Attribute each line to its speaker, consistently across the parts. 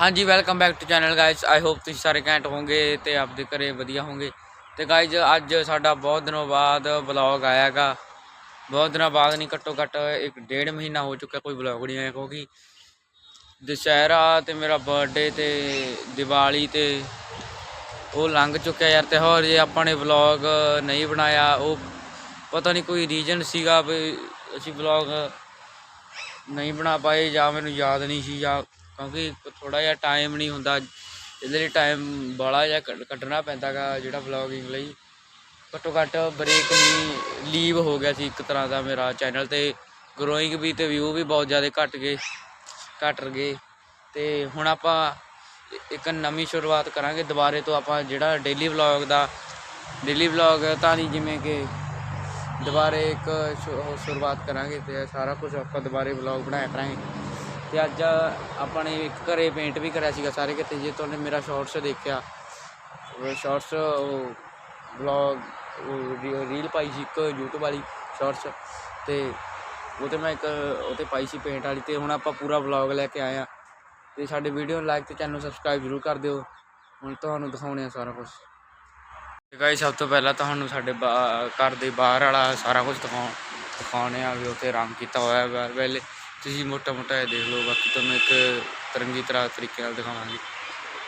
Speaker 1: ਹਾਂਜੀ welcome back to channel guys I hope ਤੁਸੀਂ ਸਾਰੇ ਘੈਂਟ ਹੋਵੋਗੇ ਤੇ ਆਪਦੇ ਘਰੇ ਵਧੀਆ ਹੋਵੋਗੇ। ਤੇ ਗਾਇਸ ਅੱਜ ਸਾਡਾ ਬਹੁਤ ਦਿਨੋਂ ਬਾਅਦ ਵਲੌਗ ਆਇਆਗਾ। ਬਹੁਤ ਦਿਨਾਂ ਬਾਅਦ ਨਹੀਂ, ਘੱਟੋ ਘੱਟ ਇੱਕ ਡੇਢ ਮਹੀਨਾ ਹੋ ਚੁੱਕਾ ਕੋਈ ਵਲੌਗ ਨਹੀਂ ਆਇਆ ਕਿਉਂਕਿ ਦੁਸਹਿਰਾ ਤੇ ਮੇਰਾ ਬਰਥਡੇ ਤੇ ਦੀਵਾਲੀ ਤੇ ਉਹ ਲੰਘ ਚੁੱਕਿਆ ਯਾਰ। ਤਿਉਹਾਰ ਜੇ ਆਪਾਂ ਨੇ ਵਲੌਗ ਨਹੀਂ ਬਣਾਇਆ, ਉਹ ਪਤਾ ਨਹੀਂ ਕੋਈ ਰੀਜਨ ਸੀਗਾ ਵੀ ਅਸੀਂ ਵਲੌਗ ਨਹੀਂ ਬਣਾ ਪਾਏ ਜਾਂ ਮੈਨੂੰ ਯਾਦ ਨਹੀਂ ਸੀ ਜਾਂ ਕਿਉਂਕਿ ਥੋੜਾ ਜਿਹਾ ਟਾਈਮ ਨਹੀਂ ਹੁੰਦਾ। ਇਹਦੇ ਲਈ ਟਾਈਮ ਬਾਲਾ ਜਿਹਾ ਕੱਢ- ਕੱਢਣਾ ਪੈਂਦਾਗਾ ਜਿਹੜਾ ਵਲੌਗਿੰਗ ਲਈ। ਘੱਟੋ ਘੱਟ ਬ੍ਰੇਕ ਨਹੀਂ ਲੀਵ ਹੋ ਗਿਆ ਸੀ ਇੱਕ ਤਰ੍ਹਾਂ ਦਾ ਮੇਰਾ ਚੈਨਲ ਤੇ। ਗਰੋਇੰਗ ਵੀ ਤੇ ਵਿਊ ਵੀ ਬਹੁਤ ਜ਼ਿਆਦਾ ਘਟ ਗਏ ਘਟ ਗਏ। ਤੇ ਹੁਣ ਆਪਾਂ ਇੱਕ ਨਵੀਂ ਸ਼ੁਰੂਆਤ ਕਰਾਂਗੇ। ਦੁਬਾਰੇ ਤੋਂ ਆਪਾਂ ਜਿਹੜਾ ਡੇਲੀ ਵਲੌਗ ਦਾ ਡੇਲੀ ਵਲੌਗ ਤਾਂ ਨਹੀਂ ਜਿਵੇਂ ਕਿ ਦੁਬਾਰੇ ਇੱਕ ਸ਼ੁ- ਸ਼ੁਰੂਆਤ ਕਰਾਂਗੇ ਤੇ ਸਾਰਾ ਕੁਝ ਆਪਾਂ ਦੁਬਾਰੇ ਵਲੌਗ ਬਣਾਇਆ ਕਰਾਂਗੇ। ਤੇ ਅੱਜ ਆਪਾਂ ਨੇ ਇੱਕ ਘਰੇ ਪੇਂਟ ਵੀ ਕਰਿਆ ਸੀਗਾ ਸਾਰੇ ਕਿਤੇ, ਜੇ ਤੁਹਾਨੂੰ ਮੇਰਾ ਸ਼ਾਰਟਸ ਦੇਖਿਆ, ਉਹ ਸ਼ਾਰਟਸ ਉਹ ਵਲੌਗ ਰੀਲ ਪਾਈ ਸੀ ਇੱਕ YouTube ਵਾਲੀ ਸ਼ਾਰਟਸ ਤੇ ਉਹ ਤੇ ਮੈਂ ਇੱਕ ਉਹ ਤੇ ਪਾਈ ਸੀ ਪੇਂਟ ਵਾਲੀ ਤੇ ਹੁਣ ਆਪਾਂ ਪੂਰਾ ਵਲੌਗ ਲੈ ਕੇ ਆਏ ਆ ਤੇ ਸਾਡੇ ਵੀਡੀਓ ਨੂੰ ਲਾਈਕ ਤੇ ਚੈਨਲ ਨੂੰ ਸਬਸਕ੍ਰਾਈਬ ਜ਼ਰੂਰ ਕਰ ਦਿਓ। ਹੁਣ ਤੁਹਾਨੂੰ ਦਿਖਾਉਣੇ ਆ ਸਾਰਾ ਕੁਝ ਤੇ ਗਾਇਸ ਸਭ ਤੋਂ ਪਹਿਲਾਂ ਤੁਹਾਨੂੰ ਸਾਡੇ ਬਾ- ਘਰ ਦੇ ਬਾਹਰ ਵਾਲਾ ਸਾਰਾ ਕੁਝ ਦਿਖਾਉਣ ਦਿਖਾਉਣੇ ਆ ਵੀ ਉੱਤੇ ਰੰਗ ਕੀਤਾ ਹੋਇਆ ਹੈ ਵੇਲੇ ਤੁਸੀਂ ਮੋਟਾ ਮੋਟਾ ਇਹ ਦੇਖ ਲਓ, ਬਾਕੀ ਤੁਹਾਨੂੰ ਇੱਕ ਤਰੰਗੀ ਤਰ੍ਹਾਂ ਤਰੀਕੇ ਨਾਲ ਦਿਖਾਵਾਂਗੇ।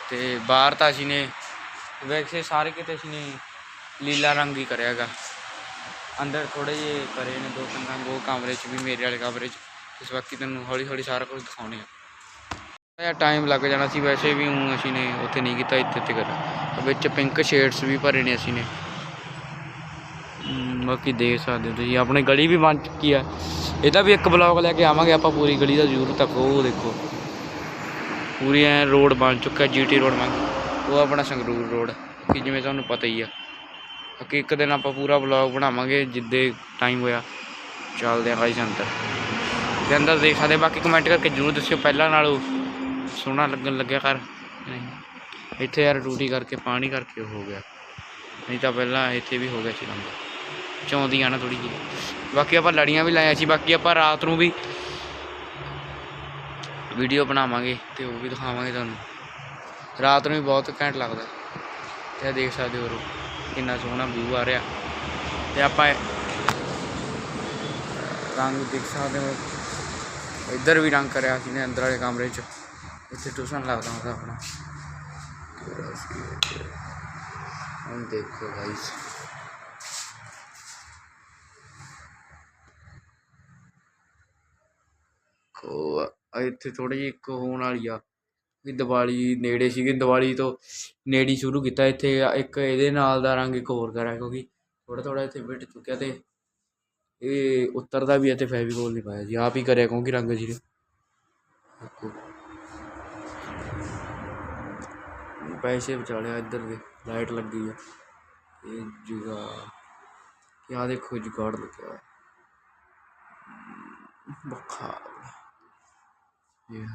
Speaker 1: ਤੇ ਬਾਹਰ ਤਾਂ ਅਸੀਂ ਨੇ ਵੈਸੇ ਸਾਰੇ ਕਿਤੇ ਅਸੀਂ ਨੇ ਲੀਲਾ ਰੰਗ ਹੀ ਕਰਿਆਗਾ ਅੰਦਰ ਥੋੜੇ ਜਿਹੇ ਕਰੇ ਨੇ ਦੋ ਤਿੰਨ ਰੰਗ ਉਹ ਕਮਰੇ 'ਚ ਵੀ, ਮੇਰੇ ਵਾਲੇ ਕਮਰੇ 'ਚ। ਇਸ ਬਾਕੀ ਤੁਹਾਨੂੰ ਹੌਲੀ ਹੌਲੀ ਸਾਰਾ ਕੁਝ ਦਿਖਾਉਣੇ ਆ। ਇਹ ਟਾਈਮ ਲੱਗ ਜਾਣਾ ਸੀ, ਵੈਸੇ ਵੀ ਹੁਣ ਅਸੀਂ ਨੇ ਉੱਥੇ ਨਹੀਂ ਕੀਤਾ ਇੱਥੇ ਤੇ ਕਰਿਆ। ਵਿੱਚ ਪਿੰਕ ਸ਼ੇਡਸ ਵੀ ਭਰੇ ਨੇ ਅਸੀਂ ਨੇ। ਬਾਕੀ ਦੇਖ ਸਕਦੇ ਹੋ ਤੁਸੀਂ, ਆਪਣੀ ਗਲੀ ਵੀ ਬਣ ਚੁੱਕੀ ਆ। ਇਹਦਾ ਵੀ ਇੱਕ ਬਲੌਗ ਲੈ ਕੇ ਆਵਾਂਗੇ ਆਪਾਂ ਪੂਰੀ ਗਲੀ ਦਾ ਜ਼ਰੂਰ ਤੱਕ, ਉਹ ਦੇਖੋ। ਪੂਰੀ ਐ ਰੋਡ ਬਣ ਚੁੱਕਾ ਜੀਟੀ ਰੋਡ ਬਣ ਉਹ ਆਪਣਾ ਸੰਗਰੂਰ ਰੋਡ ਕਿ ਜਿਵੇਂ ਤੁਹਾਨੂੰ ਪਤਾ ਹੀ ਆ। ਬਾਕੀ ਇੱਕ ਦਿਨ ਆਪਾਂ ਪੂਰਾ ਵਲੌਗ ਬਣਾਵਾਂਗੇ, ਜਿੱਦੇ ਟਾਈਮ ਹੋਇਆ, ਚੱਲਦੇ ਆ ਗਾਈਸ ਅੰਦਰ ਤੇ ਅੰਦਰ ਦੇਖ ਸਕਦੇ ਬਾਕੀ ਕਮੈਂਟ ਕਰਕੇ ਜ਼ਰੂਰ ਦੱਸਿਓ, ਪਹਿਲਾਂ ਨਾਲੋਂ ਸੋਹਣਾ ਲੱਗਣ ਲੱਗਿਆ ਕਰ ਇੱਥੇ ਯਾਰ ਟੂਟੀ ਕਰਕੇ, ਪਾਣੀ ਕਰਕੇ ਹੋ ਗਿਆ। ਨਹੀਂ ਤਾਂ ਪਹਿਲਾਂ ਇੱਥੇ ਵੀ ਹੋ ਗਿਆ ਸੀ ਲੰਬਾ ਚੌਂਦੀ ਆ ਨਾ ਥੋੜੀ ਜਿਹੀ। ਬਾਕੀ ਆਪਾਂ ਲੜੀਆਂ ਵੀ ਲਾਇਆ ਸੀ, ਬਾਕੀ ਆਪਾਂ ਰਾਤ ਨੂੰ ਵੀ ਵੀਡੀਓ ਬਣਾਵਾਂਗੇ ਤੇ ਉਹ ਵੀ ਦਿਖਾਵਾਂਗੇ ਤੁਹਾਨੂੰ। ਰਾਤ ਨੂੰ ਵੀ ਬਹੁਤ ਘੈਂਟ ਲੱਗਦਾ। ਤੇ ਇਹ ਦੇਖ ਸਕਦੇ ਹੋ ਰੋ ਕਿੰਨਾ ਸੋਹਣਾ ਵਿਊ ਆ ਰਿਹਾ। ਤੇ ਆਪਾਂ ਰੰਗ ਦੇਖ ਸਕਦੇ ਹੋ। ਇੱਧਰ ਵੀ ਰੰਗ ਕਰਿਆ ਸੀ ਨੇ ਅੰਦਰ ਵਾਲੇ ਕਮਰੇ 'ਚ। ਇੱਥੇ ਟਿਊਸ਼ਨ ਲੱਗਦਾ ਹੁੰਦਾ ਆਪਣਾ। ਹੁਣ ਦੇਖੋ ਗਾਈਸ ਇੱਥੇ ਥੋੜੀ ਜਿਹੀ ਇੱਕ ਹੋਣ ਵਾਲੀ ਆ, ਵੀ ਦੀਵਾਲੀ ਨੇੜੇ ਸੀਗੀ, ਦੀਵਾਲੀ ਤੋਂ ਨੇੜੇ ਸ਼ੁਰੂ ਕੀਤਾ ਇੱਥੇ ਇੱਕ ਇਹਦੇ ਨਾਲ ਦਾ ਰੰਗ ਇੱਕ ਹੋਰ ਕਰਿਆ, ਕਿਉਂਕਿ ਥੋੜਾ ਥੋੜਾ ਇੱਥੇ ਮਿਟ ਚੁੱਕਿਆ ਤੇ ਇਹ ਉੱਤਰਦਾ ਵੀ ਹੈ ਫੈਵੀਕੋਲ ਨਹੀਂ ਪਾਇਆ ਜੀ, ਆਪ ਹੀ ਕਰਿਆ ਕਿਉਂਕਿ ਰੰਗ ਜੀ ਦੇਖੋ ਪੈਸੇ ਵਿਚਾਲਿਆ ਇੱਧਰ ਦੇ, ਲਾਈਟ ਲੱਗੀ ਆ, ਇਹ ਜੁਗਾ ਕਿਆ ਦੇਖੋ ਜੁਗਾੜ ਲੱਗਿਆ। ਬੱਖਾ ਇਹ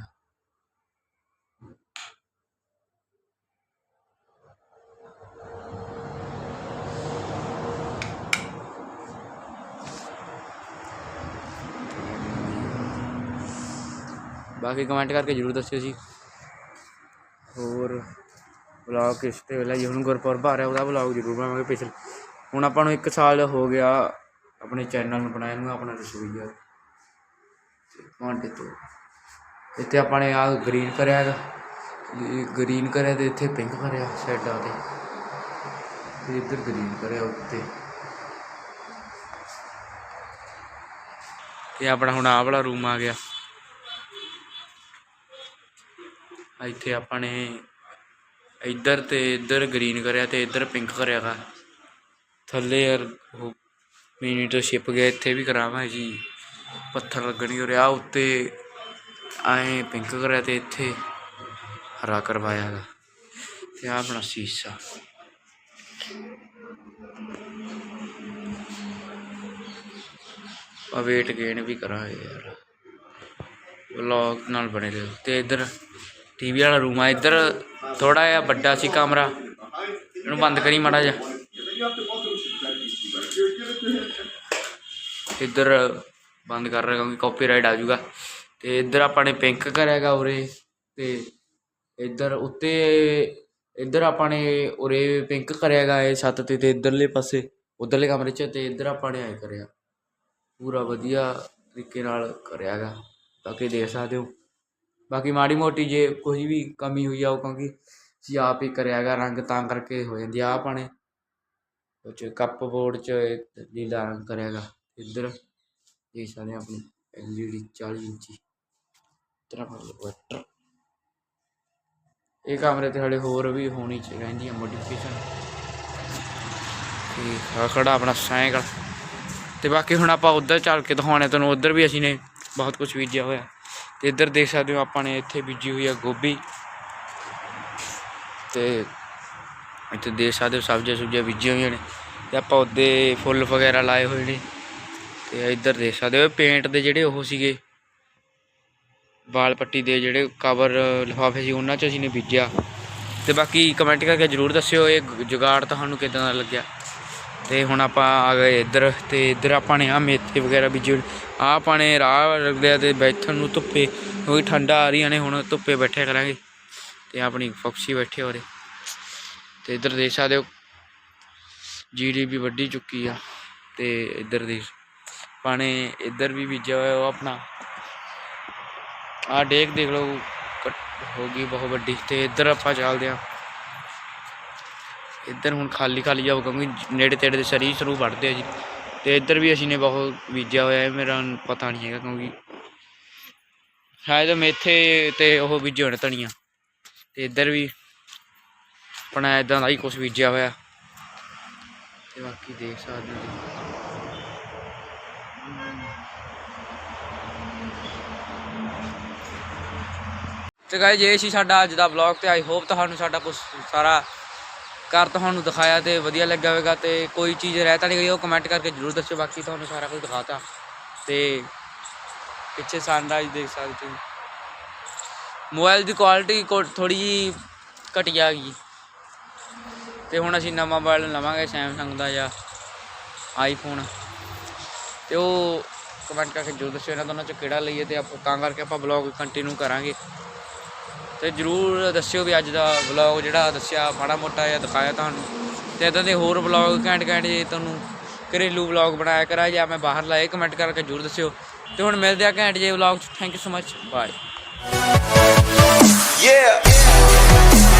Speaker 1: ਬਾਕੀ ਕਮੈਂਟ ਕਰਕੇ ਜਰੂਰ ਦੱਸਿਓ ਜੀ। ਹੋਰ ਵਲੌਗ ਕਿਸ ਤੇ ਵੇਲੇ ਜੀ ਹੁਣ ਗੁਰਪੁਰਬ ਆ ਰਿਹਾ, ਉਹਦਾ ਵਲੌਗ ਜ਼ਰੂਰ ਬਣਾਵਾਂਗੇ ਪਿਛਲੇ। ਹੁਣ ਆਪਾਂ ਨੂੰ 1 ਸਾਲ ਹੋ ਗਿਆ ਆਪਣੇ ਚੈਨਲ ਨੂੰ ਬਣਾਇਆ ਨੂੰ, ਆਪਣਾ ਰਸੋਈਆ। ਤੇ ਭਾਂਡੇ ਤੋਂ ਇੱਥੇ ਆਪਾਂ ਨੇ ਆ ਗ੍ਰੀਨ ਕਰਿਆ ਹੈਗਾ। ਗ੍ਰੀਨ ਕਰਿਆ ਤੇ ਇੱਥੇ ਪਿੰਕ ਕਰਿਆ ਸਾਈਡਾਂ ਤੇ ਤੇ ਇੱਧਰ ਗ੍ਰੀਨ ਕਰਿਆ ਉੱਤੇ। ਇਹ ਆਪਣਾ ਹੁਣ ਆਹ ਵਾਲਾ ਰੂਮ ਆ ਗਿਆ। ਇੱਥੇ ਆਪਾਂ ਨੇ ਇੱਧਰ ਤੇ ਇੱਧਰ ਗ੍ਰੀਨ ਕਰਿਆ ਤੇ ਇੱਧਰ ਪਿੰਕ ਕਰਿਆ ਗਾ। ਥੱਲੇ ਯਾਰ ਉਹ ਤੋਂ ਛਿਪ ਗਿਆ, ਇੱਥੇ ਵੀ ਕਰਾਵਾਂ ਜੀ। ਪੱਥਰ ਲੱਗਣੀ ਹੋ ਰਿਹਾ ਉੱਤੇ ਐਂ ਪਿੰਕ ਕਰਿਆ ਤੇ ਇੱਥੇ ਹਰਾ ਕਰਵਾਇਆ ਹੈਗਾ ਤੇ ਆਹ ਆਪਣਾ ਸੀਸਾ। ਆ ਵੇਟ ਗੇਨ ਵੀ ਕਰਾਂਗੇ ਯਾਰ। ਵਲੌਗ ਨਾਲ ਬਣੇ ਰਹੋ। ਤੇ ਇੱਧਰ ਟੀਵੀ ਵਾਲਾ ਰੂਮ ਆ। ਇੱਧਰ ਥੋੜਾ ਜਿਹਾ ਵੱਡਾ ਸੀ ਕਮਰਾ। ਇਹਨੂੰ ਬੰਦ ਕਰੀ ਮਾੜਾ ਜਿਹਾ। ਇੱਧਰ ਬੰਦ ਕਰ ਰਿਹਾ ਕਿਉਂਕਿ ਕਾਪੀਰਾਈਟ ਆ ਜਾਊਗਾ। ਤੇ ਇੱਧਰ ਆਪਾਂ ਨੇ ਪਿੰਕ ਕਰਿਆਗਾ ਉਰੇ ਤੇ ਇੱਧਰ ਉੱਤੇ, ਇੱਧਰ ਆਪਾਂ ਨੇ ਉਰੇ ਪਿੰਕ ਕਰਿਆਗਾ ਇਹ ਛੱਤ ਤੇ ਤੇ ਇੱਧਰਲੇ ਪਾਸੇ, ਉਧਰਲੇ ਕਮਰੇ 'ਚ ਤੇ ਇੱਧਰ ਆਪਾਂ ਨੇ ਐ ਕਰਿਆ। ਪੂਰਾ ਵਧੀਆ ਤਰੀਕੇ ਨਾਲ ਕਰਿਆ ਕਰਿਆਗਾ ਬਾਕੀ ਦੇਖ ਸਕਦੇ ਹੋ। ਬਾਕੀ ਮਾੜੀ ਮੋਟੀ ਜੇ ਕੋਈ ਵੀ ਕਮੀ ਹੋਈ ਆ ਉਹ ਕਿਉਂਕਿ ਅਸੀਂ ਆਪ ਹੀ ਕਰਿਆ ਕਰਿਆਗਾ ਰੰਗ ਤਾਂ ਕਰਕੇ ਹੋ ਜਾਂਦੀ ਆ ਆਪਾਂ ਨੇ। ਉਹ 'ਚ ਕੱਪ ਬੋਰਡ 'ਚ ਨੀਲਾ ਰੰਗ ਕਰਿਆ ਕਰਿਆਗਾ ਇੱਧਰ ਦੇਖ ਸਕਦੇ ਹੋ ਆਪਣੀ ਐਲਈਡੀ 40 ਇੰਚੀ। ਤਰ੍ਹਾਂ ਇਹ ਕਮਰੇ ਤੇ ਹਲੇ ਹੋਰ ਵੀ ਹੋਣੀ ਚ ਰਹਿੰਦੀ ਆ ਮੋਡੀਫਿਕੇਸ਼ਨ ਤੇ ਆਹ ਖੜਾ ਆਪਣਾ ਸਾਈਕਲ। ਤੇ ਬਾਕੀ ਹੁਣ ਆਪਾਂ ਉੱਧਰ ਚੱਲ ਕੇ ਦਿਖਾਉਣੇ ਤੁਹਾਨੂੰ, ਉੱਧਰ ਵੀ ਅਸੀਂ ਨੇ ਬਹੁਤ ਕੁਝ ਬੀਜਿਆ ਹੋਇਆ। ਤੇ ਇੱਧਰ ਦੇਖ ਸਕਦੇ ਹੋ ਆਪਾਂ ਨੇ ਇੱਥੇ ਬੀਜੀ ਹੋਈ ਆ ਗੋਭੀ। ਤੇ ਇੱਥੇ ਦੇਖ ਸਕਦੇ ਹੋ ਸਬਜ਼ੀਆਂ ਸੁਬਜ਼ੀਆਂ ਬੀਜੀਆਂ ਹੋਈਆਂ ਨੇ। ਤੇ ਆਪਾਂ ਉਹਦੇ ਫੁੱਲ ਵਗੈਰਾ ਲਾਏ ਹੋਏ ਨੇ। ਤੇ ਇੱਧਰ ਦੇਖ ਸਕਦੇ ਹੋ ਪੇਂਟ ਦੇ ਜਿਹੜੇ ਉਹ ਸੀਗੇ। ਵਾਲ ਪੱਟੀ ਦੇ ਜਿਹੜੇ ਕਵਰ ਲਿਫਾਫੇ ਸੀ, ਉਹਨਾਂ 'ਚ ਅਸੀਂ ਨੇ ਬੀਜਿਆ। ਤੇ ਬਾਕੀ ਕਮੈਂਟ ਕਰਕੇ ਜਰੂਰ ਦੱਸਿਓ ਇਹ ਗ- ਜੁਗਾੜ ਤੁਹਾਨੂੰ ਕਿਦਾਂ ਦਾ ਲੱਗਿਆ। ਤੇ ਹੁਣ ਆਪਾਂ ਆ ਗਏ ਇੱਧਰ, ਤੇ ਇੱਧਰ ਆਪਾਂ ਨੇ ਆ ਮੇਥੇ ਵਗੈਰਾ ਬੀਜੇ ਹੋਏ। ਆਹ ਆਪਾਂ ਨੇ ਰਾਹ ਆ ਤੇ ਬੈਠਣ ਨੂੰ ਧੁੱਪੇ, ਕਿਉਂਕਿ ਠੰਡਾ ਆ ਰਹੀਆਂ ਨੇ, ਹੁਣ ਧੁੱਪੇ ਬੈਠੇ ਕਰਾਂਗੇ। ਤੇ ਆਪਣੀ ਫੌਕਸੀ ਬੈਠੇ ਹੋਰੇ। ਤੇ ਇੱਧਰ ਦੇਖ ਸਕਦੇ ਹੋ ਜੀਡੀਪੀ ਵੱਡੀ ਚੁੱਕੀ ਆ। ਤੇ ਇੱਧਰ ਦੇਖ ਪਾਣੇ ਇੱਧਰ ਵੀ ਬੀਜਿਆ ਹੋਇਆ ਉਹ ਆਪਣਾ। ਆ ਡੇਕ ਦੇਖ ਲਓ ਹੋ ਗਈ ਬਹੁਤ ਵੱਡੀ ਤੇ ਇੱਧਰ ਆਪਾਂ ਚੱਲਦੇ ਆ ਇੱਧਰ ਹੁਣ ਖਾਲੀ ਖਾਲੀ ਜਾਓ ਕਿਉਂਕਿ ਨੇੜੇ ਤੇੜੇ ਦੇ ਸਰੀ ਸਰੂ ਵੱਢਦੇ ਆ ਜੀ। ਤੇ ਇੱਧਰ ਵੀ ਅਸੀਂ ਨੇ ਬਹੁਤ ਬੀਜਿਆ ਹੋਇਆ ਹੈ, ਮੇਰਾ ਪਤਾ ਨਹੀਂ ਹੈਗਾ ਕਿਉਂਕਿ ਸ਼ਾਇਦ ਮੇਥੇ ਤੇ ਉਹ ਬੀਜੇ ਹੋਣ ਧਨੀਆ। ਤੇ ਇੱਧਰ ਵੀ ਆਪਣਾ ਇਦਾਂ ਦਾ ਹੀ ਕੁਝ ਬੀਜਿਆ ਹੋਇਆ। ਤੇ ਬਾਕੀ ਦੇਖ ਸਕਦੇ ਹੋ ਤੇ ਗਾਇਜ਼ ਇਹ ਸੀ ਸਾਡਾ ਅੱਜ ਦਾ ਵਲੌਗ ਤੇ ਆਈ ਹੋਪ ਤੁਹਾਨੂੰ ਸਾਡਾ ਕੁਝ ਸਾਰਾ ਘਰ ਤੁਹਾਨੂੰ ਦਿਖਾਇਆ ਤੇ ਵਧੀਆ ਲੱਗਿਆ ਹੋਵੇਗਾ ਤੇ ਕੋਈ ਚੀਜ਼ ਰਹਿ ਤਾਂ ਨਹੀਂ ਗਈ, ਉਹ ਕਮੈਂਟ ਕਰਕੇ ਜਰੂਰ ਦੱਸਿਓ, ਬਾਕੀ ਤੁਹਾਨੂੰ ਸਾਰਾ ਕੁਝ ਦਿਖਾਤਾ। ਤੇ ਪਿੱਛੇ ਸਨਰਾਈਜ਼ ਦੇਖ ਸਕਦੇ ਹੋ। ਮੋਬਾਈਲ ਦੀ ਕੁਆਲਿਟੀ ਥੋੜੀ ਜੀ ਘਟੀਆ ਗਈ। ਤੇ ਹੁਣ ਅਸੀਂ ਨਵਾਂ ਮੋਬਾਈਲ ਲਵਾਂਗੇ ਸੈਮਸੰਗ ਦਾ ਜਾਂ ਆਈਫੋਨ ਤੇ ਉਹ ਕਮੈਂਟ ਕਰਕੇ ਜਰੂਰ ਦੱਸਿਓ ਇਹਨਾਂ ਦੋਨਾਂ ਚੋਂ ਕਿਹੜਾ ਲਈਏ ਤੇ ਆਪਾਂ ਤਾਂ ਕਰਕੇ ਆਪਾਂ ਵਲੌਗ ਕੰਟੀਨਿਊ ਕਰਾਂਗੇ। ਤੇ ਜਰੂਰ ਦੱਸਿਓ ਵੀ ਅੱਜ ਦਾ ਵਲੌਗ ਜਿਹੜਾ ਦੱਸਿਆ, ਮਾੜਾ ਮੋਟਾ ਜਿਹਾ ਦਿਖਾਇਆ ਤੁਹਾਨੂੰ। ਤੇ ਇਦਾਂ ਦੇ ਹੋਰ ਵਲੌਗ ਘੈਂਟ ਘੈਂਟ ਜੇ ਤੁਹਾਨੂੰ ਘਰੇਲੂ ਵਲੌਗ ਬਣਾਇਆ ਕਰਾਂ ਜਾਂ ਮੈਂ ਬਾਹਰ ਲਾਏ ਕਮੈਂਟ ਕਰਕੇ ਜਰੂਰ ਦੱਸਿਓ। ਤੇ ਹੁਣ ਮਿਲਦੇ ਆ ਘੈਂਟ ਜੇ vlog thank you so much bye
Speaker 2: Yeah.